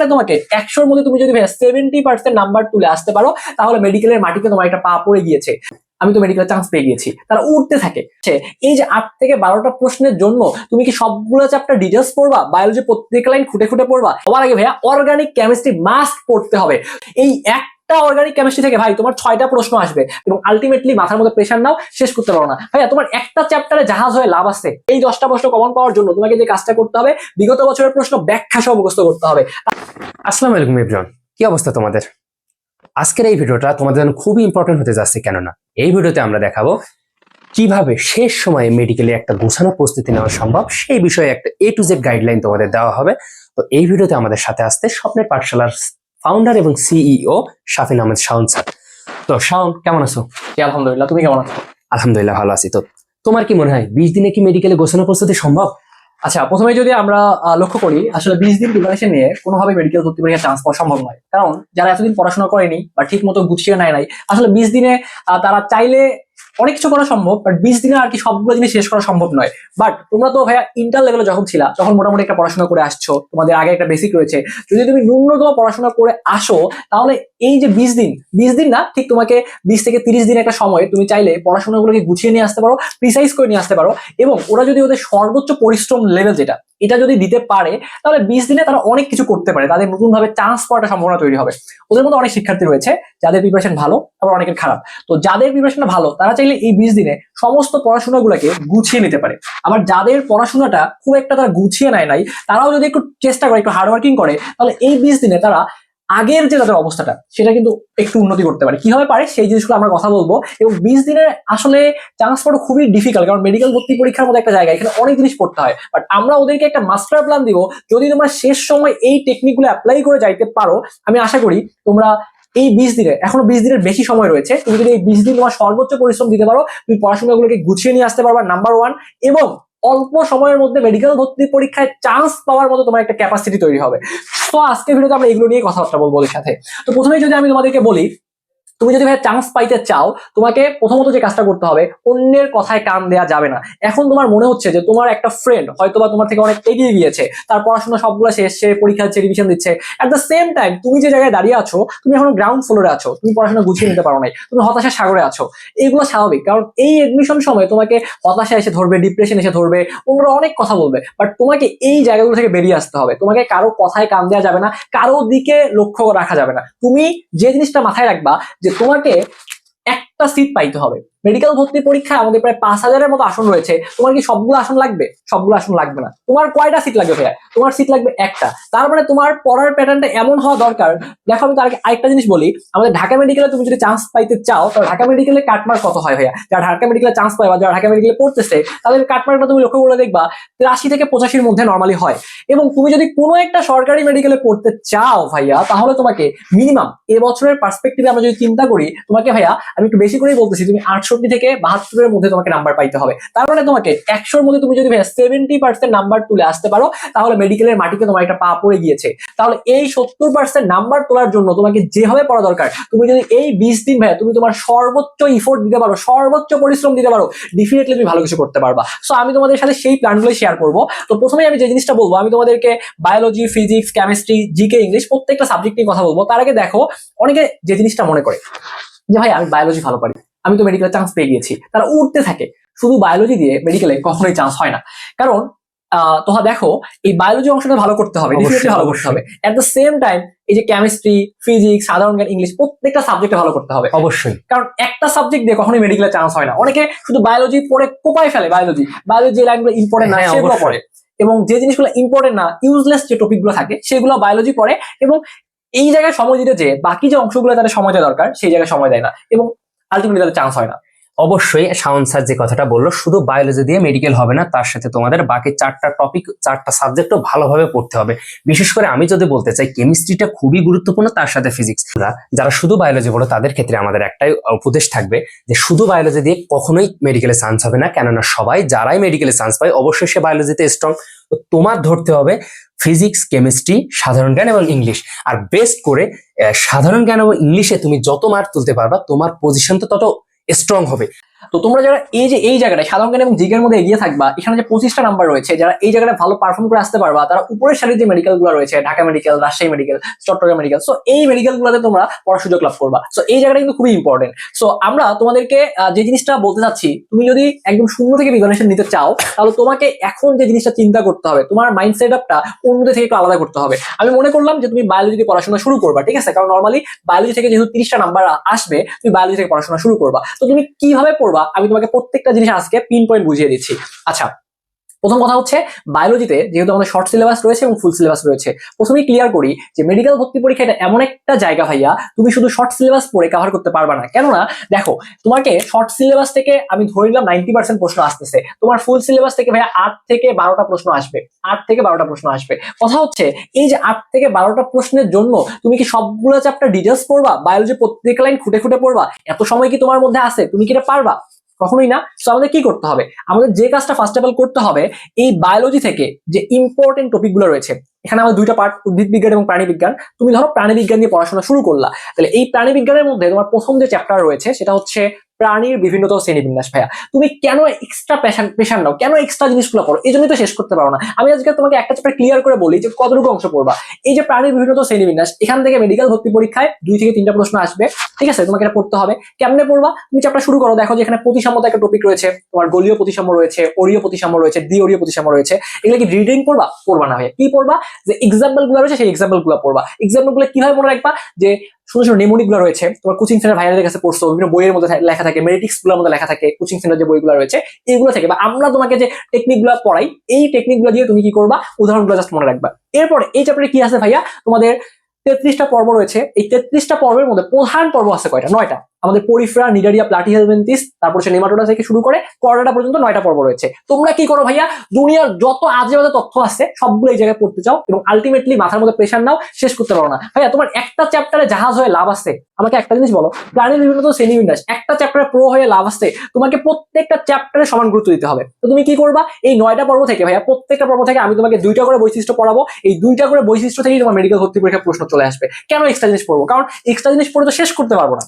মানে তোমাকে একশোর মধ্যে তুমি যদি সেভেন্টি পার্সেন্ট নাম্বার তুলে আসতে পারো, তাহলে মেডিকেলের মাটিতে তোমার একটা পা পড়ে গিয়েছে। আমি তো মেডিকেল চান্স পেয়ে গিয়েছি। তারা উঠতে থাকে। এই যে আট থেকে বারোটা প্রশ্নের জন্য তুমি কি সবগুলো চ্যাপ্টার ডিটেলস পড়বা? বায়োলজি প্রত্যেক লাইন খুঁটে খুঁটে পড়বা? সবার আগে ভাইয়া অর্গানিক কেমিস্ট্রি মাস্ট পড়তে হবে। এই একটা অর্গানিক কেমিস্ট্রি থেকে, ভাই, তোমার ছয়টা প্রশ্ন আসবে এবং আলটিমেটলি মাথার মধ্যে প্রেশার নাও, শেষ করতে পারো না। ভাইয়া, তোমার একটা চ্যাপ্টারে জাহাজ হয়ে লাভ আছে। এই দশটা প্রশ্ন কমন পাওয়ার জন্য তোমাকে যে কাজটা করতে হবে, বিগত বছরের প্রশ্ন ব্যাখ্যা সহ মুখস্থ করতে হবে। আসসালামু আলাইকুম এভরিওয়ান কি অবস্থা তোমাদের? আজকের এই ভিডিওটা তোমাদের জন্য খুবই ইম্পর্টেন্ট হতে যাচ্ছে, কেননা এই ভিডিওতে আমরা দেখাবো কীভাবে শেষ সময়ে মেডিকেলে একটা গোছানো প্রস্তুতি নেওয়া সম্ভব, সেই বিষয়ে একটা এ টু জেড গাইডলাইন তোমাদের দেওয়া হবে। তো এই ভিডিওতে আমাদের সাথে আসতে স্বপ্নের পাঠশালার ফাউন্ডার এবং সিইও শাফিন আহমেদ শাওন স্যার। তো শাওন কেমন আছো? আলহামদুলিল্লাহ তুমি কেমন আছো? আলহামদুলিল্লাহ ভালো আছি। তো তোমার কি মনে হয় বিশ দিনে কি মেডিকেলে গোছানো প্রস্তুতি সম্ভব? আচ্ছা প্রথমে যদি আমরা লক্ষ্য করি আসলে বিশ দিন প্রিপারেশন নিয়ে কোনোভাবে মেডিকেল ভর্তি পরীক্ষার চান্স পাওয়া সম্ভব নয়। কারণ যারা এতদিন পড়াশোনা করেনি বা ঠিক মতো গুছিয়ে নেয় নাই আসলে বিশ দিনে তারা চাইলে অনেক কিছু করা সম্ভব বাট বিশ দিনে আর কি সবগুলো জিনিস শেষ করা সম্ভব নয়। বাট তোমরা তো ভাইয়া ইন্টার লেভেলে যখন ছিলা তখন মোটামুটি একটা পড়াশোনা করে আসছো, তোমাদের আগে একটা বেসিক রয়েছে, যদি তুমি ন্যূনতম পড়াশোনা করে আসো, তাহলে এই যে বিশ দিন বিশ দিন না, ঠিক তোমাকে বিশ থেকে তিরিশ দিন একটা সময় তুমি চাইলে পড়াশোনাগুলোকে গুছিয়ে নিয়ে আসতে পারো প্রিসাইজ করে নিয়ে আসতে পারো, এবং ওরা যদি ওদের সর্বোচ্চ পরিশ্রম লেভেল যেটা এটা যদি দিতে পারে, তাহলে বিশ দিনে তারা অনেক কিছু করতে পারে। তাদের নতুন ভাবে চান্স পাওয়াটা সম্ভাবনা তৈরি হবে। ওদের মধ্যে অনেক শিক্ষার্থী রয়েছে, যাদের প্রিপারেশন ভালো, আবার অনেকের খারাপ। তো যাদের প্রিপারেশন ভালো, তারা চাইলে এই বিশ দিনে সমস্ত পড়াশোনাগুলোকে গুছিয়ে নিতে পারে। আবার যাদের পড়াশোনাটা খুব একটা তারা গুছিয়ে নেয় নাই, তারাও যদি একটু চেষ্টা করে, একটু হার্ডওয়ার্কিং করে, তাহলে এই বিশ দিনে তারা আগের যে তাদের অবস্থাটা, সেটা কিন্তু একটু উন্নতি করতে পারে। কীভাবে পারে সেই জিনিসগুলো আমরা কথা বলব। এবং বিশ দিনের আসলে চান্স পাওয়া খুবই ডিফিকাল্ট কারণ মেডিকেল ভর্তি পরীক্ষার মতো একটা জায়গা, এখানে অনেক জিনিস পড়তে হয়। বাট আমরা ওদেরকে একটা মাস্টার প্ল্যান দিব, যদি তোমরা শেষ সময় এই টেকনিকগুলো অ্যাপ্লাই করে যাইতে পারো, আমি আশা করি তোমরা এই বিশ দিনে, এখনও বিশ দিনের বেশি সময় রয়েছে, তুমি যদি এই বিশ দিন তোমার সর্বোচ্চ পরিশ্রম দিতে পারো, তুমি পড়াশোনাগুলোকে গুছিয়ে নিয়ে আসতে পারবা নাম্বার ওয়ান এবং অল্প সময়ের মধ্যে মেডিকেল ভর্তি পরীক্ষায় চান্স পাওয়ার মতো তোমার একটা ক্যাপাসিটি তৈরি হবে। তো আজকে ভিডিওতে আমরা এগুলো নিয়ে কথাবার্তা বলব সাথে। তো প্রথমেই যদি আমি তোমাদেরকে বলি তুমি যদি ভাই চান্স পাইতে চাও, তোমাকে প্রথমত যে কাজটা করতে হবে, অন্যের কথায় কান দেওয়া যাবে না। এখন তোমার মনে হচ্ছে যে তোমার একটা ফ্রেন্ড হয়তোবা তোমার থেকে অনেক এগিয়ে গিয়েছে, তার পড়াশোনা সবগুলো শেষ, সে পরীক্ষা হচ্ছে রিভিশন দিচ্ছে। অ্যাট দ্য সেম টাইম তুমি যে জায়গায় দাঁড়িয়ে আছো, তুমি এখন গ্রাউন্ড ফ্লোরে আছো, তুমি পড়াশোনা গুছিয়ে নিতে পারো নাই, তুমি হতাশার সাগরে আছো। এগুলো স্বাভাবিক, কারণ এই এডমিশন সময় তোমাকে হতাশা এসে ধরবে ডিপ্রেশন এসে ধরবে, অন্যরা অনেক কথা বলবে বাট তোমাকে এই জায়গাগুলো থেকে বেরিয়ে আসতে হবে। তোমাকে কারও কথায় কান দেওয়া যাবে না, কারও দিকে লক্ষ্য রাখা যাবে না। তুমি যে জিনিসটা মাথায় রাখবা, যে তোমাকে একটা সিট পাইতে হবে। মেডিকেল ভর্তি পরীক্ষায় আমাদের প্রায় পাঁচ হাজারের মতো আসন রয়েছে। তোমার কি সবগুলো আসন লাগবে? সবগুলো আসন লাগবে না। তোমার কয়টা সিট লাগবে ভাইয়া? তোমার সিট লাগবে একটা। তার মানে তোমার পড়ার প্যাটার্নটা এমন হওয়া দরকার। দেখো আমি তার আরেকটা জিনিস বলি। আমাদের ঢাকা মেডিকেলে তুমি যদি চান্স পাইতে চাও, তাহলে ঢাকা মেডিকেলে কাটমার্ক কত হয় ভাইয়া? যারা ঢাকা মেডিকেলে চান্স পায় বা যারা ঢাকা মেডিকেলে পড়তেছে, তাদের কাটমার্কটা তুমি লক্ষ্য করে দেখবা, তিরাশি থেকে পঁচাশির মধ্যে নর্মালি হয়। এবং তুমি যদি কোনো একটা সরকারি মেডিকেলে পড়তে চাও ভাইয়া, তাহলে তোমাকে মিনিমাম এ বছরের পার্সপেক্টিভে আমরা যদি চিন্তা করি, তোমাকে ভাইয়া আমি একটু বেশি করেই বলতেছি, তুমি আটষট্টি থেকে বাহাত্তরের মধ্যে তোমাকে নাম্বার পাইতে হবে। তার মানে তোমাকে একশোর মধ্যে তুমি যদি সেভেন্টি পার্সেন্ট নাম্বার তুলে আসতে পারো, তাহলে মেডিকেলের মাটিতে তোমার একটা পা পড়ে গিয়েছে। তাহলে এই সত্তর পার্সেন্ট নাম্বার তোলার জন্য তোমাকে যেভাবে পড়া দরকার, তুমি যদি এই বিশ দিন ভাইয়া তুমি তোমার সর্বোচ্চ ইফোর্ট দিতে পারো, সর্বোচ্চ পরিশ্রম দিতে পারো ডেফিনেটলি তুমি ভালো কিছু করতে পারবা। সো আমি তোমাদের সাথে সেই প্ল্যানগুলো শেয়ার করব। তো প্রথমেই আমি যে জিনিসটা বলব, আমি তোমাদেরকে biology physics chemistry GK English প্রত্যেকটা সাবজেক্ট নিয়ে কথা বলব। তার আগে দেখো, অনেকে যে জিনিসটা মনে করে যে, ভাই, আমি বায়োলজি ভালো পারি। আমি তো মেডিকেলে চান্স পেয়ে গিয়েছি। তারা উঠতে থাকে। শুধু বায়োলজি দিয়ে মেডিকেলে কখনোই চান্স হয় না। কারণ তোমরা দেখো এই বায়োলজি অংশটা ভালো করতে হবে ভালো করতে হবে। এট দ্য সেম টাইম এই যে কেমিস্ট্রি ফিজিক্স সাধারণ জ্ঞান ইংলিশ প্রত্যেকটা সাবজেক্টে ভালো করতে হবে। অবশ্যই। কারণ একটা সাবজেক্ট দিয়ে কখনোই মেডিকেলে চান্স হয় না। অনেকে শুধু বায়োলজি পড়ে কোপায় ফেলে বায়োলজি বায়োলজি যে লাইনগুলো ইম্পর্টেন্ট না হ্যাঁ, সেগুলো পড়ে। এবং যে জিনিসগুলো ইম্পর্টেন্ট না ইউজলেস যে টপিকগুলো থাকে সেগুলো বায়োলজি পড়ে। এবং এই জায়গায় সময় দিতে যে বাকি যে অংশগুলো তাদের সময় দেওয়া দরকার সেই জায়গায় সময় দেয় না। এবং আলটিমেটলি তাদের চান্স হয় না। অবশ্যই শাওন স্যার যে কথাটা বলল, শুধু বায়োলজি দিয়ে মেডিকেল হবে না, তার সাথে তোমাদের বাকি চারটা টপিক চারটা সাবজেক্টও ভালোভাবে পড়তে হবে। বিশেষ করে আমি যদি বলতে চাই কেমিস্ট্রিটা খুবই গুরুত্বপূর্ণ, তার সাথে ফিজিক্স যারা শুধু বায়োলজি পড়ো, তাদের ক্ষেত্রে আমাদের একটাই উপদেশ থাকবে যে শুধু বায়োলজি দিয়ে কখনোই মেডিকেলে চান্স হবে না, কেননা সবাই যারাই মেডিকেলে চান্স পায়, অবশ্যই সে বায়োলজিতে স্ট্রং তোমার ধরতে হবে ফিজিক্স কেমিস্ট্রি সাধারণ জ্ঞান এবং ইংলিশ আর বেস্ট করে সাধারণ জ্ঞান এবং ইংলিশে তুমি যত মার্ক তুলতে পারবা, তোমার পজিশন তো তত স্ট্রং হবে। তো তোমরা যারা এই যে এই জায়গাটা সাধারণ জ্ঞান এবং জিজ্ঞের মধ্যে এগিয়ে থাকবা, এখানে যে পঁচিশটা নাম্বার রয়েছে, যারা এই জায়গাটা ভালো পারফর্ম করে আসতে পারবা, তারা উপরের সারির যে মেডিকেলগুলো রয়েছে, Dhaka medical Rajshahi medical Chattogram medical so এই মেডিকেল গুলোতে তোমরা পড়ার সুযোগ লাভ করবা। সো এই জায়গাটা কিন্তু খুবই ইম্পর্টেন্ট সো আমরা তোমাদেরকে যে জিনিসটা বলতে চাচ্ছি, তুমি যদি একদম শূন্য থেকে প্রিপারেশন নিতে চাও, তাহলে তোমাকে এখন যে জিনিসটা চিন্তা করতে হবে, তোমার মাইন্ড সেট আপটা অন্যদের থেকে একটু আলাদা করতে হবে। আমি মনে করলাম যে তুমি বায়োলজি দিয়ে পড়াশোনা শুরু করবা, ঠিক আছে? কারণ নর্মালি বায়োলজি থেকে যেহেতু তিরিশটা নাম্বার আসবে, তুমি বায়োলজি থেকে পড়াশোনা শুরু করবা। তো তুমি কীভাবে পড়বা আমি তোমাকে প্রত্যেকটা জিনিস আজকে পিন পয়েন্ট বুঝিয়ে দিচ্ছি। আচ্ছা প্রথম কথা হচ্ছে বায়োলজিতে যেহেতু আমাদের শর্ট সিলেবাস রয়েছে এবং ফুল সিলেবাস রয়েছে, প্রথমেই ক্লিয়ার করি যে মেডিকেল ভর্তি পরীক্ষা এটা এমন একটা জায়গা ভাইয়া, তুমি শুধু শর্ট সিলেবাস পড়ে কভার করতে পারবা না। কেননা, দেখো, তোমাকে শর্ট সিলেবাস থেকে আমি ধরে নিলাম নাইনটি পার্সেন্ট প্রশ্ন আসতেছে। তোমার ফুল সিলেবাস থেকে ভাইয়া আট থেকে বারোটা প্রশ্ন আসবে। আট থেকে বারোটা প্রশ্ন আসবে। কথা হচ্ছে, এই যে আট থেকে বারোটা প্রশ্নের জন্য তুমি কি সবগুলো চ্যাপ্টার ডিটেলস পড়বা? বায়োলজি প্রত্যেক লাইন খুঁটে খুঁটে পড়বা? এত সময় কি তোমার মধ্যে আছে? তুমি কি এটা পারবা? কখনোই না। তো আমাদের কি করতে হবে? আমাদের যে কাজটা ফার্স্ট অফ অল করতে হবে, এই বায়োলজি থেকে যে ইম্পর্টেন্ট টপিকগুলো রয়েছে এখানে আমাদের দুইটা পার্ট উদ্ভিদ বিজ্ঞান এবং প্রাণী বিজ্ঞান। তুমি ধরো প্রাণী বিজ্ঞান নিয়ে পড়াশোনা শুরু করলা। তাহলে এই প্রাণী বিজ্ঞানের মধ্যে তোমার প্রথম যে চ্যাপ্টার রয়েছে, সেটা হচ্ছে প্রাণীর বিভিন্নতম শ্রেণীবিন্যাস, ভাইয়া। তুমি কেন এক্সট্রা পেশান পেশান নাও? কেন এক্সট্রা জিনিসগুলো করো? এই জন্যই তো শেষ করতে পারো না। আমি আজকে তোমাকে একটা চ্যাপ্টার ক্লিয়ার করে বলি যে কতটুকু অংশ পড়বা। এই যে প্রাণীর বিভিন্নতম শ্রেণীবিন্যাস, এখান থেকে মেডিকেল ভর্তি পরীক্ষায় দুই থেকে তিনটা প্রশ্ন আসবে। ঠিক আছে? তোমাকে এটা পড়তে হবে। কেমনে পড়বা? তুমি চ্যাপ্টার শুরু করো। দেখো যে এখানে প্রতিসাম্যতা একটা টপিক রয়েছে। তোমার গলীয় প্রতিসাম্য রয়েছে, অরীয় প্রতিসাম্য রয়েছে দ্বি অরীয় প্রতিসাম্য রয়েছে। এগুলো কি রিডিং পড়বা? পড়বা না, ভাইয়া। কি পড়বা? যে এক্সাম্পলগুলো রয়েছে, সেই এক্সাম্পলগুলো পড়বা। এক্সাম্পলগুলো কীভাবে মনে রাখবা? যে সুন্দর সুন্দর নেমোনিকগুলো রয়েছে, তোমার কোচিং সেন্টার ভাইয়াদের কাছে পড়ছো, বিভিন্ন বইয়ের মধ্যে লেখা থাকে মেডিটিক্সগুলোর মধ্যে লেখা থাকে কোচিং সেন্টার যে বইগুলো রয়েছে এইগুলো থেকে বা আমরা তোমাকে যে টেকনিকগুলো পড়াই, এই টেকনিকগুলো দিয়ে তুমি কি করবা? উদাহরণগুলো জাস্ট মনে রাখবা। এরপর এই চ্যাপ্টারে কি আছে ভাইয়া? তোমাদের তেত্রিশটা পর্ব রয়েছে, এই তেত্রিশটা পর্বের মধ্যে প্রধান পর্ব আছে কয়টা? নয়টা। আমাদের পরিফ্রা, নিডারিয়া প্লাটিহেলমেন্টিস তারপর হচ্ছে নেমাটোডা থেকে শুরু করে করোনা পর্যন্ত নয়টা পর্ব রয়েছে। তোমরা কি করো ভাইয়া? দুনিয়ার যত আজে বাজে তথ্য আছে, সবগুলো এই জায়গায় পড়তে চাও এবং আলটিমেটলি মাথার মধ্যে প্রেশার নাও, শেষ করতে পারো না। ভাইয়া, তোমার একটা চ্যাপ্টারে জাহাজ হয়ে লাভ আছে। আমাকে একটা জিনিস বলো, প্রাণীর বিভিন্ন তো শ্রেণীবিন্যাস একটা চ্যাপ্টারে প্রো হয়ে লাভ আছে। তোমাকে প্রত্যেকটা চ্যাপ্টারে সমান গুরুত্ব দিতে হবে। তো তুমি কি করবা? এই নয়টা পর্ব থেকে ভাইয়া, প্রত্যেকটা পর্ব থেকে আমি তোমাকে দুইটা করে বৈশিষ্ট্য পড়াবো। এই দুইটা করে বৈশিষ্ট্য থেকেই তোমার মেডিকেল ভর্তি পরীক্ষার প্রশ্ন চলে আসবে। কেন এক্সট্রা জিনিস পড়ব? কারণ এক্সট্রা জিনিস পড়ে তো শেষ করতে পারব না।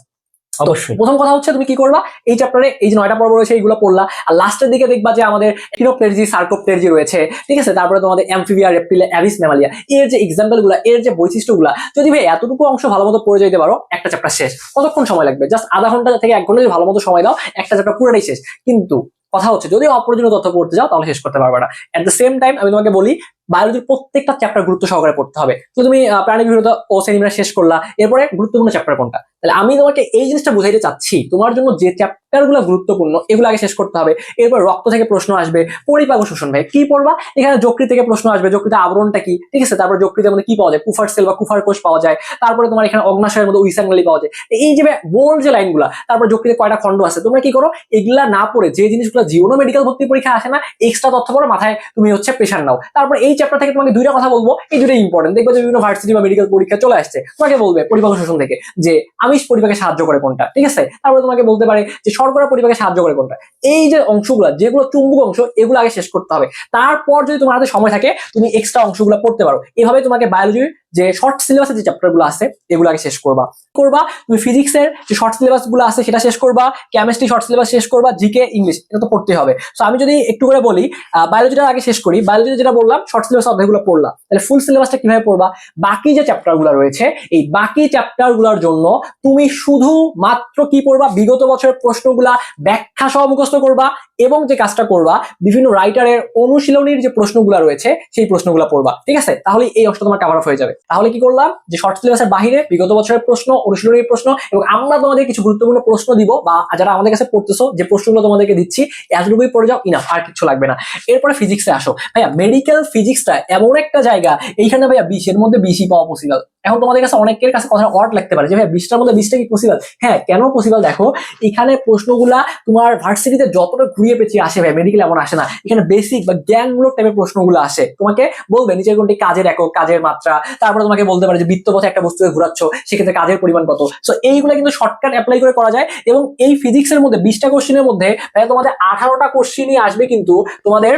অবশ্যই। প্রথম কথা হচ্ছে তুমি কি করবা? এই চ্যাপ্টারে এই যে নয়টা পর্ব রয়েছে এইগুলো পড়লা। আর লাস্টের দিকে দেখবা যে আমাদের হিরোপ্লেজি সার্কোপ্লেজি রয়েছে। ঠিক আছে? তারপরে তোমাদের অ্যামফিবিয়া রেপ্টিলিয়া অ্যাভিস ম্যামালিয়া এর যে এক্সাম্পলগুলা এর যে বৈশিষ্ট্যগুলা যদি ভাই এতটুকু অংশ ভালো মতো পড়ে যেতে পারো একটা চ্যাপ্টার শেষ। কতক্ষণ সময় লাগবে? জাস্ট আধা ঘণ্টা থেকে এক ঘণ্টা যদি ভালো মতো সময় দাও একটা চ্যাপ্টার পুরোটাই শেষ। কিন্তু কথা হচ্ছে যদি অপ্রয়োজনীয় তথ্য পড়তে যাও তাহলে শেষ করতে পারবে না। এট দ্য সেম টাইম আমি তোমাকে বলি বায়োলজির প্রত্যেকটা চ্যাপ্টার গুরুত্ব সহকারে পড়তে হবে। তো তুমি প্রাণী বিরোধা ও শ্রেণীরা শেষ করলা, এরপরে গুরুত্বপূর্ণ চ্যাপ্টার কোনটা? তাহলে আমি তোমাকে এই জিনিসটা বুঝাইতে চাচ্ছি, তোমার জন্য যে চ্যাপ্টারগুলো গুরুত্বপূর্ণ, এগুলো আগে শেষ করতে হবে। এরপর রক্ত থেকে প্রশ্ন আসবে, পরিপাক শোষণ ভাই, কি পড়বা? এখানে যকৃত থেকে প্রশ্ন আসবে, যকৃতের আবরণটা কি? ঠিক আছে, তারপর যকৃতের মধ্যে কি পাওয়া যায়? কুফার সেল বা কুফার কোষ পাওয়া যায়। তারপরে তোমার এখানে অগ্নাশয়ের মধ্যে উইসাঙ্গালি পাওয়া যায়। এই যে বোল যে লাইনগুলা তারপর যকৃতে কয়টা খণ্ড আছে, তোমরা কি করো? এগুলা না পড়ে, যে জিনিসগুলো জীবনও মেডিকেল ভর্তি পরীক্ষা আসে না এক্সট্রা তথ্য পড়ো মাথায় তুমি হচ্ছে প্রেশার নাও। তারপর এই চ্যাপ্টার থেকে তোমাকে দুইটা কথা বলব। এই দুটোই ইম্পর্টেন্ট দেখবে যে বিভিন্ন ভার্সিটি বা মেডিকেল পরীক্ষা চলে আসছে। তোমাকে বলবে পরিপাক শোষণ থেকে যে আমিষ পরিপাকে সাহায্য করে কোনটা, ঠিক আছে? তারপরে তোমাকে বলতে পারে যে শর্করা পরিপাকে সাহায্য করে কোনটা। এই যে অংশগুলো, যেগুলো চুম্বক অংশ, এগুলো আগে শেষ করতে হবে। তারপর যদি তোমার হাতে সময় থাকে, তুমি এক্সট্রা অংশগুলো পড়তে পারো। এভাবে তোমাকে বায়োলজির যে শর্ট সিলেবাসের যে চ্যাপ্টারগুলো আছে, এগুলো আগে শেষ করবা। করবা, তুমি ফিজিক্সের যে শর্ট সিলেবাসগুলো আছে, সেটা শেষ করবা কেমিস্ট্রি শর্ট সিলেবাস শেষ করবা জিকে ইংলিশ এটা তো পড়তে হবে। তো আমি যদি একটু করে বলি বায়োলজিটা আগে শেষ করি বায়োলজি যেটা বললাম শর্ট সিলেবাস অধ্যায়গুলো পড়লাম তাহলে ফুল সিলেবাসটা কীভাবে পড়বা? বাকি যে চ্যাপ্টারগুলো রয়েছে, এই বাকি চ্যাপ্টারগুলোর জন্য তুমি শুধু মাত্র কি পড়বা? বিগত বছরের প্রশ্নগুলা ব্যাখ্যা সহ মুখস্থ করবা এবং যে কাজটা করবা, বিভিন্ন রাইটারের অনুশীলনীর যে প্রশ্নগুলো রয়েছে, সেই প্রশ্নগুলো পড়বা। ঠিক আছে? তাহলে এই অংশটা তোমার কাভার হয়ে যাবে। তাহলে কি করলাম? যে শর্ট সিলেবাসের বাহিরে বিগত বছরের প্রশ্ন, অনুশীলনীর প্রশ্ন এবং আমরা তোমাদের কিছু গুরুত্বপূর্ণ প্রশ্ন দিব বা যারা আমাদের কাছে পড়তেছো, যে প্রশ্নগুলো তোমাদেরকে দিচ্ছি, এতটুকুই পড়ে যাও ইনাফ আর কিছু লাগবে না। এরপরে ফিজিক্সে আসো। ভাইয়া মেডিকেল ফিজিক্সটা এমন একটা জায়গা, এইখানে ভাইয়া বিশের মধ্যে বিশই পাওয়া পসিবল এখন তোমাদের কাছে অনেকের কাছে কথা অড লাগতে পারে যে, ভাইয়া, বিশটার মধ্যে বিশটা কি পসিবল হ্যাঁ কেন পসিবল দেখো? এখানে প্রশ্নগুলা তোমার ভার্সিটিতে যতটা ঘুরিয়ে পেঁচিয়ে আসে ভাই মেডিকেল এমন আসে না। এখানে বেসিক বা জ্ঞানমূলক টাইপের প্রশ্নগুলো আসে। তোমাকে বলবে, নিচের কোনটি কাজের একক, কাজের মাত্রা? তারপরে তোমাকে বলতে পারে যে বৃত্তপথে একটা বস্তুকে ঘুরাচ্ছ, সেক্ষেত্রে কাজের পরিমাণ কত? সো এইগুলো কিন্তু শর্টকাট অ্যাপ্লাই করে করা যায় এবং এই ফিজিক্সের মধ্যে, বিশটা কোশ্চিনের মধ্যে ভাইয়া তোমাদের আঠারোটা কোশ্চিনই আসবে কিন্তু তোমাদের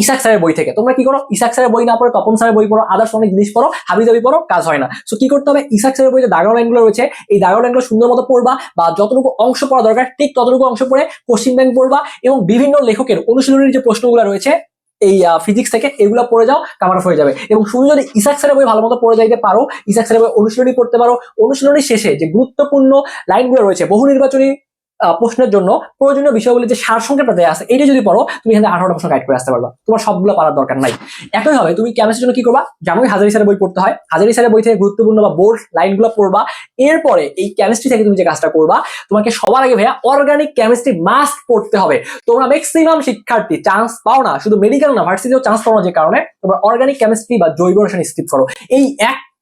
ইসাক স্যারের বই থেকে। তোমরা কি করো? ইসাক স্যারের বই না পড়ে, তপন স্যারের বই পড়ো আদার্স অনেক জিনিস পড়ো, হাবি জাবি পড়ো, কাজ হয় না। সো কি করতে হবে? ইসাক স্যারের বই যে দাগড় লাইনগুলো রয়েছে, এই দাগড় লাইনগুলো সুন্দর মতো পড়বা বা যতটুকু অংশ পড়া দরকার, ঠিক ততটুকু অংশ পড়ে কোশ্চিন ব্যাংক পড়বা এবং বিভিন্ন লেখকের অনুশীলনীর যে প্রশ্নগুলো রয়েছে এই ফিজিক্স থেকে এগুলো পড়ে যাও কামার হয়ে যাবে। এবং শুধু যদি ইসাক স্যারের বই ভালো মতো পড়ে যাইতে পারো, ইসাক স্যারের বই অনুশীলনী পড়তে পারো, অনুশীলনী শেষে যে গুরুত্বপূর্ণ লাইনগুলো রয়েছে, বহু নির্বাচনী প্রশ্নের জন্য প্রয়োজনীয় বিষয়গুলি যে সার সংক্ষেপটা দেওয়া আছে, এটা যদি পড়ো, তুমি এখানে আঠারোটা প্রশ্ন গাইড করে আসতে পারবা। তোমার সবগুলো পারার দরকার নাই। একই হবে তুমি কেমিস্ট্রির জন্য কি করবা? জানোই হাজারি স্যারের বই পড়তে হয়। হাজারি স্যারের বই থেকে গুরুত্বপূর্ণ বা বোর্ড লাইনগুলো পড়বা। এরপরে এই কেমিস্ট্রি থেকে তুমি যে কাজটা করবা, তোমাকে সবার আগে ভাইয়া অর্গানিক কেমিস্ট্রি মাস্ট পড়তে হবে। তোমরা ম্যাক্সিমাম শিক্ষার্থী চান্স পাও না। শুধু মেডিকেল না ভার্সিটিও চান্স পাও না যে কারণে তোমরা অর্গানিক কেমিস্ট্রি বা জৈব রসায়ন স্কিপ করো। এই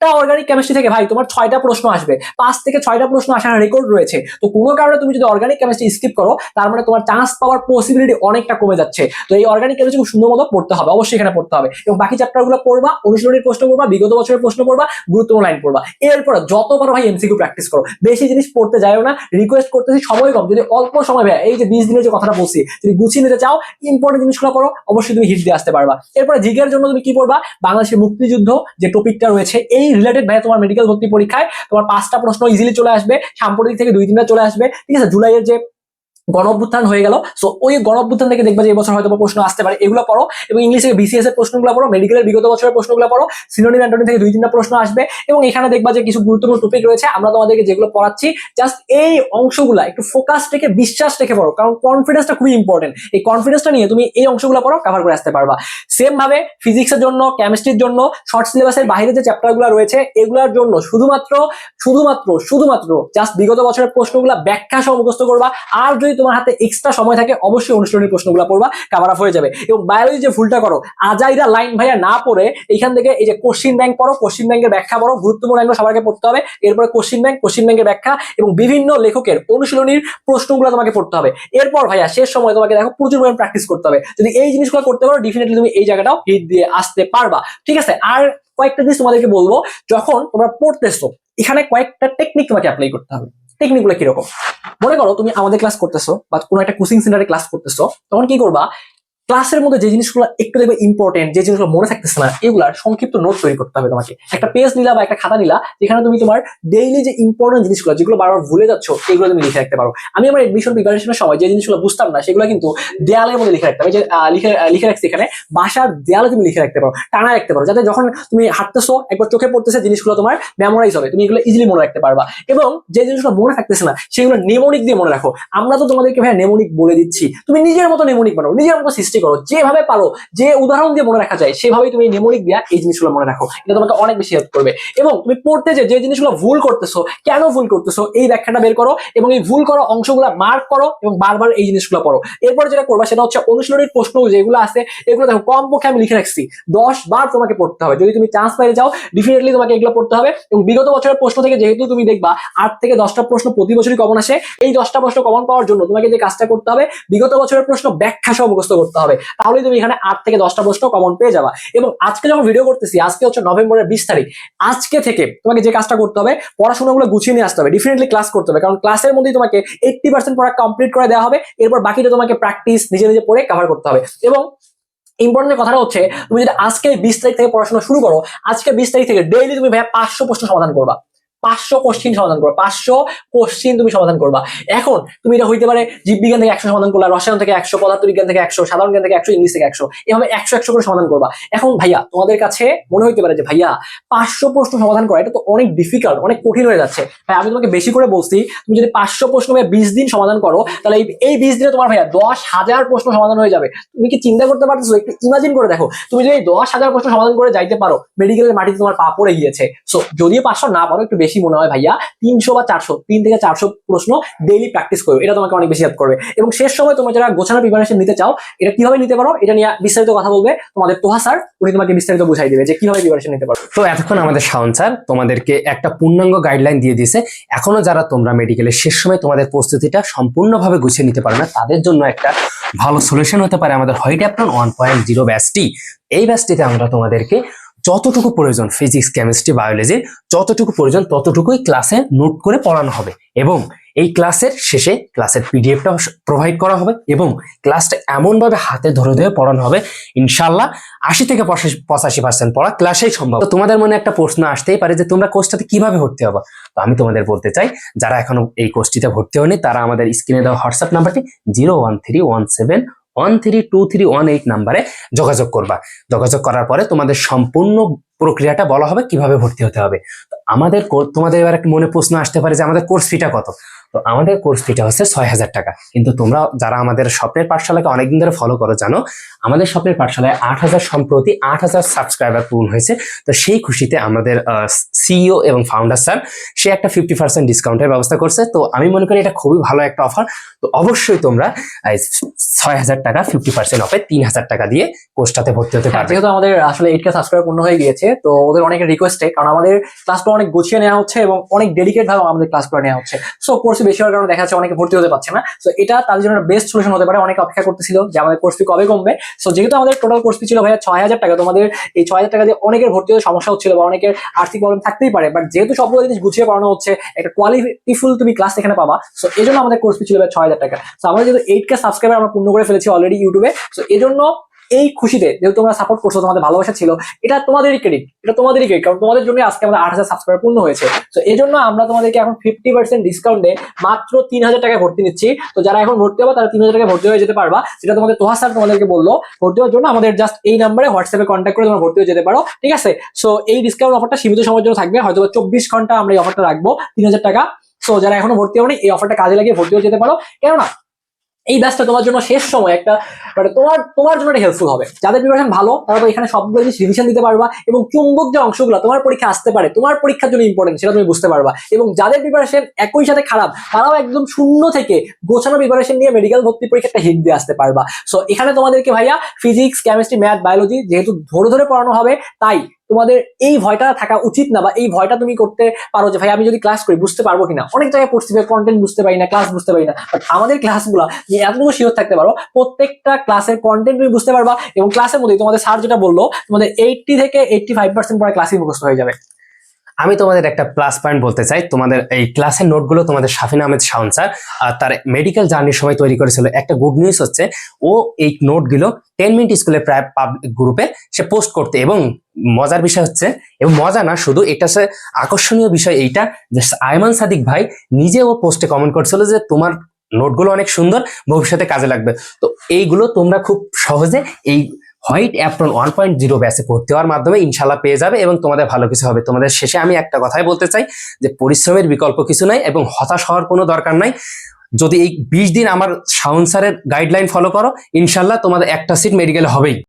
একটা অর্গানিক কেমিস্ট্রি থেকে, ভাই, তোমার ছয়টা প্রশ্ন আসবে। পাঁচ থেকে ছয়টা প্রশ্ন আসার রেকর্ড রয়েছে। তো কোনো কারণে তুমি যদি অর্গানিক কেমিস্ট্রি স্কিপ করো, তার মানে তোমার চান্স পাওয়ার পসিবিলিটি অনেকটা কমে যাচ্ছে। তো এই অর্গানিক কেমিস্ট্রি খুব সুন্দর মতো পড়তে হবে, অবশ্যই এখানে পড়তে হবে। এবং বাকি চ্যাপ্টারগুলো পড়বা, অনুশীলনীর প্রশ্ন পড়বা, বিগত বছরের প্রশ্ন পড়বা, গুরুত্বপূর্ণ লাইন পড়বা। এরপর যত পারো ভাই এমসিকিউ প্র্যাকটিস করো, বেশি জিনিস পড়তে যাও না রিকোয়েস্ট করতেছি সময় কম। যদি অল্প সময় ভাই এই যে বিশ দিনের যে কথাটা বলছি, যদি গুছিয়ে নিতে চাও ইম্পর্টেন্ট জিনিসগুলো পড়ো অবশ্যই তুমি হিট দিয়ে আসতে পারবা। এরপরে জিগের জন্য তুমি কি পড়বা? বাংলাদেশের মুক্তিযুদ্ধ যে টপিকটা রয়েছে, এই রিলেটেড ভাই, তোমার মেডিকেল ভর্তি পরীক্ষায় তোমার পাঁচটা প্রশ্ন ইজিলি চলে আসবে, সাম্প্রতিক থেকে দুই তিনটা চলে আসবে, ঠিক আছে? জুলাইয়ের যে গণ অভ্যুত্থান হয়ে গেল। সো ওই গণ অভ্যুত্থান থেকে দেখবা যে এবছর হয়তো প্রশ্ন আসতে পারে। এগুলো পড়ো এবং ইংলিশে বিসিএস এর প্রশ্নগুলো পড়ো মেডিকেলের বিগত বছরের প্রশ্নগুলো পড়ো সিনোনিম অ্যান্টোনি থেকে দুই তিনটা প্রশ্ন আসবে এবং এখানে দেখবা যে কিছু গুরুত্বপূর্ণ টপিক রয়েছে। আমরা তোমাদেরকে যেগুলো পড়াচ্ছি জাস্ট এই অংশগুলো, একটু ফোকাস রেখে, বিশ্বাস রেখে পড়ো। কারণ কনফিডেন্সটা খুবই ইম্পর্টেন্ট এই কনফিডেন্সটা নিয়ে তুমি এই অংশগুলো পড়ো কভার করে আসতে পারবা। সেম ভাবে ফিজিক্সের জন্য কেমিস্ট্রির জন্য শর্ট সিলেবাসের বাইরে যে চ্যাপ্টারগুলো রয়েছে, এগুলোর জন্য শুধুমাত্র শুধুমাত্র শুধুমাত্র জাস্ট বিগত বছরের প্রশ্নগুলো ব্যাখ্যা সহ মুখস্থ করবা। আর যদি তোমার হাতে এক্সট্রা সময় থাকে, অবশ্যই অনুশীলনী প্রশ্নগুলো পড়বা কাভার আপ হয়ে যাবে। এবং বায়োলজি যে ভুলটা করো, আজাইরা লাইন ভাইয়া না পড়ে, এখান থেকে এই যে কোশ্চিন ব্যাংক পড়ো, কোশ্চিন ব্যাংকের ব্যাখ্যা পড়ো, গুরুত্বপূর্ণ লাইনগুলো সবাইকে পড়তে হবে। এরপরে কোশ্চিন ব্যাংক কোশ্চিন ব্যাংকের ব্যাখ্যা এবং বিভিন্ন লেখকের অনুশীলনীর প্রশ্নগুলো তোমাকে পড়তে হবে। এরপর ভাইয়া শেষ সময় তোমাকে দেখো প্রচুর পরিমাণ প্র্যাকটিস করতে হবে। যদি এই জিনিসগুলো করতে পারো ডেফিনেটলি তুমি এই জায়গাটাও হিট দিয়ে আসতে পারবা। ঠিক আছে? আর কয়েকটা জিনিস তোমাদেরকে বলব, যখন তোমরা পড়তেছো, এখানে কয়েকটা টেকনিক তোমাকে অ্যাপ্লাই করতে হবে। টেকনিকগুলো কীরকম? মনে করো তুমি আমাদের ক্লাস করতেছো বা কোনো একটা কোচিং সেন্টারে ক্লাস করতেছো, তখন কি করবা? ক্লাসের মধ্যে যে জিনিসগুলো একটু দেখবে ইম্পর্টেন্ট যে জিনিসগুলো মনে থাকতেছে না, এগুলার সংক্ষিপ্ত নোট তৈরি করতে হবে তোমাকে। একটা পেজ নিলা বা একটা খাতা নিলা, যেখানে তুমি তোমার ডেইলি যে ইম্পর্টেন্ট জিনিসগুলো, যেগুলো বারবার ভুলে যাচ্ছ, এগুলো তুমি লিখে রাখতে পারো। আমি আমার এডমিশন প্রিপারেশনের সময় যে জিনিসগুলো বুঝতাম না, সেগুলো কিন্তু দেয়ালের মধ্যে লিখে রাখতে হবে। যে লিখে লিখে রাখছি এখানে, বাসার দেয়ালে তুমি লিখে রাখতে পারো টানা রাখতে পারো, যাতে যখন তুমি হাঁটতেছো, একবার চোখে পড়তেছে, জিনিসগুলো তোমার মেমোরাইজ হবে। তুমি এগুলো ইজিলি মনে রাখতে পারবা। এবং যে জিনিসগুলো মনে থাকতেছে না, সেগুলো নেমোনিক দিয়ে মনে রাখো। আমরা তো তোমাদেরকে ভাই নেমোনিক বলে দিচ্ছি। তুমি নিজের মতো নেমোনিক বানাও, নিজের মতো সৃষ্টি করো, যেভাবে পারো, যে উদাহরণ দিয়ে মনে রাখা যায়, সেভাবেই তুমি নেমোনিক দিয়া এই জিনিসগুলো মনে রাখো। এটা তোমাকে অনেক বেশি হেল্প করবে। এবং তুমি পড়তে যে যে জিনিসগুলো ভুল করতেছো, কেন ভুল করতেছো, এই ব্যাখ্যাটা বের করো এবং এই ভুল করো অংশগুলো মার্ক করো এবং বারবার এই জিনিসগুলো পড়ো। এরপর যেটা করবা, সেটা হচ্ছে অনুশীলনীর প্রশ্ন যেগুলো আছে, এগুলো দেখো, কমপক্ষে আমি লিখে রাখছি। দশ বার তোমাকে পড়তে হবে। যদি তুমি চান্স পেয়ে যাও ডেফিনেটলি তোমাকে এগুলো পড়তে হবে এবং বিগত বছরের প্রশ্ন থেকে যেহেতু তুমি দেখবা, আট থেকে দশটা প্রশ্ন প্রতি বছরই কমন আসে, এই দশটা প্রশ্ন কমন পাওয়ার জন্য তোমাকে যে কাজটা করতে হবে, বিগত বছরের প্রশ্ন ব্যাখ্যা সহ মুখস্থ করতে হবে। তাহলেই তুমি এখানে আট থেকে দশটা প্রশ্ন কমন পেয়ে যাবা। এবং আজকে যখন ভিডিও করতেছি, আজকে হচ্ছে নভেম্বরের বিশ তারিখ, আজকে থেকে তোমাকে যে কাজটা করতে হবে, পড়াশোনাগুলো গুছিয়ে নিয়ে আসতে হবে ডেফিনেটলি ক্লাস করতে হবে। কারণ ক্লাসের মধ্যেই তোমাকে এইট্টি পার্সেন্ট পড়া কমপ্লিট করে দেওয়া হবে, এরপর বাকিটা তোমাকে প্র্যাকটিস নিজে নিজে পড়ে কভার করতে হবে। এবং ইম্পর্টেন্ট কথাটা হচ্ছে, তুমি যদি আজকে বিশ তারিখ থেকে পড়াশোনা শুরু করো, আজকে বিশ তারিখ থেকে ডেইলি তুমি ভাইয়া পাঁচশো প্রশ্ন সমাধান করবা। পাঁচশো কোশ্চিন সমাধান করবা, পাঁচশো কোশ্চিন তুমি সমাধান করবা। এখন তুমি এটা হইতে পারে জীববিজ্ঞান থেকে একশো সমাধান করলা, রসায়ন থেকে একশো পদার্থ বিজ্ঞান থেকে একশো, সাধারণ জ্ঞান থেকে একশো, ইংলিশ থেকে একশো, এভাবে একশো একশো করে সমাধান করবা। এখন ভাইয়া, তোমাদের কাছে মনে হইতে পারে যে ভাইয়া, পাঁচশো প্রশ্ন সমাধান করা, এটা তো অনেক ডিফিকাল্ট অনেক কঠিন হয়ে যাচ্ছে। ভাই আমি তোমাকে বেশি করে বলছি, তুমি যদি পাঁচশো প্রশ্ন ভাইয়া বিশ দিন সমাধান করো, তাহলে এই- বিশ দিনে তোমার ভাইয়া দশ হাজার প্রশ্ন সমাধান হয়ে যাবে। তুমি কি চিন্তা করতে পারতেছো? একটু ইমাজিন করে দেখো। তুমি যদি দশ হাজার প্রশ্ন সমাধান করে যাইতে পারো মেডিকেলের মাটিতে তোমার পা পড়ে গিয়েছে। সো যদিও পাঁচশো না পারো, একটু বেশি মনে হয় ভাইয়া? তিনশো বা চারশো? তিন থেকে চারশো প্রশ্ন ডেইলি প্র্যাকটিস করো এটা তোমাকে অনেক বেশি হেল্প করবে। এবং শেষ সময় তোমরা যারা গোছানো প্রিপারেশন নিতে চাও, এটা কীভাবে নিতে পারো? এটা নিয়ে বিস্তারিত কথা বলবে তোমাদের তোহা স্যার উনি তোমাকে বিস্তারিত বুঝাই দেবে যে কীভাবে প্রিপারেশন নিতে পারো। তো এতক্ষণ আমাদের শাওন স্যার তোমাদেরকে একটা পূর্ণাঙ্গ গাইডলাইন দিয়ে দিয়েছে। এখনও যারা তোমরা মেডিকেলের শেষ সময় তোমাদের প্রস্তুতিটা সম্পূর্ণভাবে গুছিয়ে নিতে পারো না, তাদের জন্য একটা ভালো সলিউশন হতে পারে আমাদের white apron one point zero ব্যাচটি এই ব্যাচটিতে আমরা তোমাদেরকে যতটুকু প্রয়োজন ফিজিক্স কেমিস্ট্রি বায়োলজির যতটুকু প্রয়োজন ততটুকুই ক্লাসে নোট করে পড়ানো হবে। এবং এই ক্লাসের শেষে ক্লাসের পিডিএফটা প্রোভাইড করা হবে এবং ক্লাসটা এমনভাবে হাতে ধরে ধরে পড়ানো হবে ইনশাল্লাহ আশি থেকে পঁচাশি- পঁচাশি পার্সেন্ট পড়া ক্লাসেই সম্ভব। তো তোমাদের মনে একটা প্রশ্ন আসতেই পারে যে তোমরা কোর্সটাতে কীভাবে ভর্তি হবে? তো আমি তোমাদের বলতে চাই, যারা এখনও এই কোর্সটিতে ভর্তি হয়নি, তারা আমাদের স্ক্রিনে দেওয়া হোয়াটসঅ্যাপ নাম্বারটি zero one three one seven one three two three one eight নাম্বারে যোগাযোগ করবা। যোগাযোগ করার পরে তোমাদের সম্পূর্ণ প্রক্রিয়াটা বলা হবে, কীভাবে ভর্তি হতে হবে। আমাদের তোমাদের এবার একটা মনে প্রশ্ন আসতে পারে যে আমাদের কোর্স ফিটা কত? তো আমাদের কোর্স ফিটা হচ্ছে ছয় হাজার টাকা। কিন্তু তোমরা যারা আমাদের স্বপ্নের পাঠশালাকে অনেকদিন ধরে ফলো করো জানো আমাদের স্বপ্নের পাঠশালায় আট হাজার সম্প্রতি আট হাজার সাবস্ক্রাইবার পূরণ হয়েছে। তো সেই খুশিতে আমাদের সিইও এবং ফাউন্ডার স্যার সে একটা ফিফটি পার্সেন্ট ডিসকাউন্টের ব্যবস্থা করছে। তো আমি মনে করি এটা খুবই ভালো একটা অফার তো অবশ্যই তোমরা ছয় হাজার টাকা ফিফটি পার্সেন্ট অফে তিন হাজার টাকা দিয়ে কোর্সটাতে ভর্তি হতে হ্যাঁ, পারবে। যেহেতু আমাদের আসলে এইট কে সাবস্ক্রাইব পূর্ণ হয়ে গিয়েছে তো ওদের অনেক রিকোয়েস্টে কারণ আমাদের ক্লাসগুলো অনেক গুছিয়ে নেওয়া হচ্ছে এবং অনেক ডেডিকেট ভাবে আমাদের ক্লাসগুলো নেওয়া হচ্ছে। সো কোর্সে বেশি হওয়ার কারণে দেখা যাচ্ছে অনেকে ভর্তি হতে পারছে না। সো এটা তাদের জন্য বেস্ট সলিউশন হতে পারে। অনেকে অপেক্ষা করতেছিল যে আমাদের কোর্স ফি কবে কমবে। সো যেহেতু আমাদের টোটাল কোর্স ফি ছিল ভাইয়া ছয় হাজার টাকা, তোমাদের এই ছয় হাজার টাকা দিয়ে অনেকের ভর্তি হতে সমস্যা হচ্ছিল বা অনেকের আর্থিক প্রবলেম থাকতেই পারে। বাট যেহেতু সবগুলো জিনিস গুছিয়ে পড়ানো হচ্ছে, একটা কোয়ালিটিফুল তুমি ক্লাস এখানে পাবা। সো এই জন্য আমাদের কোর্স ফি ছিল ছয় হাজার টাকা। সো আমাদের যেহেতু এইট কে সাবস্ক্রাইবার আমরা পূর্ণ করে ফেলেছি অলরেডি ইউটিউবে সো এই জন্য এই খুশিতে যেহেতু তোমরা সাপোর্ট করছ, তোমাদের ভালোবাসা ছিল, এটা তোমাদেরই ক্রেডিট এটা তোমাদেরই ক্রেডিট কারণ তোমাদের জন্য আজকে আমাদের আট হাজার সাবস্ক্রাইবার পূর্ণ হয়েছে। তো এই জন্য আমরা তোমাদেরকে এখন ফিফটি পার্সেন্ট ডিসকাউন্টে মাত্র তিন হাজার টাকায় ভর্তি নিচ্ছি। তো যারা এখন ভর্তি হবে, তারা তিন হাজার টাকায় ভর্তি হয়ে যেতে পারবা। সেটা তোমাদের তোহা স্যার তোমাদেরকে বলল। ভর্তি হওয়ার জন্য আমাদের জাস্ট এই নাম্বারে হোয়াটসঅ্যাপে কন্ট্যাক্ট করে তোমরা ভর্তি হয়ে যেতে পারো। ঠিক আছে? সো এই ডিসকাউন্ট অফারটা সীমিত সময়ের জন্য থাকবে। হয়তো চব্বিশ ঘণ্টা আমরা এই অফারটা রাখব, তিন হাজার টাকা। সো যারা এখনও ভর্তি হয়নি এই অফারটা কাজে লাগিয়ে ভর্তি হয়ে যেতে পারো। কেননা এই ব্যাচটা তোমার জন্য শেষ সময় একটা মানে তোমার তোমার জন্য হেল্পফুল হবে। যাদের প্রিপারেশন ভালো, তারা তো এখানে সবগুলো জিনিস রিভিশন দিতে পারবা এবং চুম্বক যে অংশগুলো, তোমার পরীক্ষা আসতে পারে, তোমার পরীক্ষার জন্য ইম্পর্টেন্ট সেটা তুমি বুঝতে পারবা। এবং যাদের প্রিপারেশন একই সাথে খারাপ, তারাও একদম শূন্য থেকে গোছানো প্রিপারেশন নিয়ে মেডিকেল ভর্তি পরীক্ষাটা হিট দিয়ে আসতে পারবা। সো এখানে তোমাদেরকে ভাইয়া ফিজিক্স কেমিস্ট্রি ম্যাথ বায়োলজি যেহেতু ধরে ধরে পড়ানো হবে, তাই তোমাদের এই ভয়টা থাকা উচিত না বা এই ভয়টা তুমি করতে পারো যে, ভাই, আমি যদি ক্লাস করি, বুঝতে পারব কিনা? অনেক জায়গায় পড়ছি ভাই কন্টেন্ট বুঝতে পারি না ক্লাস বুঝতে পারি না। বাট আমাদের ক্লাসগুলো যে এতটুকু শিওর থাকতে পারো, প্রত্যেকটা ক্লাসের কন্টেন্ট তুমি বুঝতে পারবা এবং ক্লাসের মধ্যে তোমাদের স্যার যেটা বলল, তোমাদের এইটটি থেকে এইটটি ফাইভ পার্সেন্ট পরে ক্লাসই মুখস্থ হয়ে যাবে। আমি তোমাদের একটা প্লাস পয়েন্ট বলতে চাই। তোমাদের এই ক্লাসের নোটগুলো তোমাদের শাফিন আহমেদ শাওন স্যার তার মেডিকেল জার্নির সময় তৈরি করেছিল। একটা গুড নিউজ হচ্ছে, ও এই নোটগুলো টেন মিনিট স্কুলে প্রায় পাবলিক গ্রুপে সে পোস্ট করতে। এবং মজার বিষয় হচ্ছে, এবং মজা না, শুধু এটা সে আকর্ষণীয় বিষয় এইটা যে আয়মান সাদিক ভাই নিজে ও পোস্টে কমেন্ট করছিল যে তোমার নোটগুলো অনেক সুন্দর, ভবিষ্যতে কাজে লাগবে। তো এইগুলো তোমরা খুব সহজে এই white apron one point zero ব্যাচে ভর্তি হওয়ার মাধ্যমে ইনশাল্লাহ পেয়ে যাবে এবং তোমাদের ভালো কিছু হবে। তোমাদের শেষে আমি একটা কথাই বলতে চাই যে পরিশ্রমের বিকল্প কিছু নাই এবং হতাশ হওয়ার কোনো দরকার নাই। যদি এই বিশ দিন আমার স্যারের গাইডলাইন ফলো করো ইনশাল্লাহ তোমাদের একটা সিট মেডিকেল হবেই।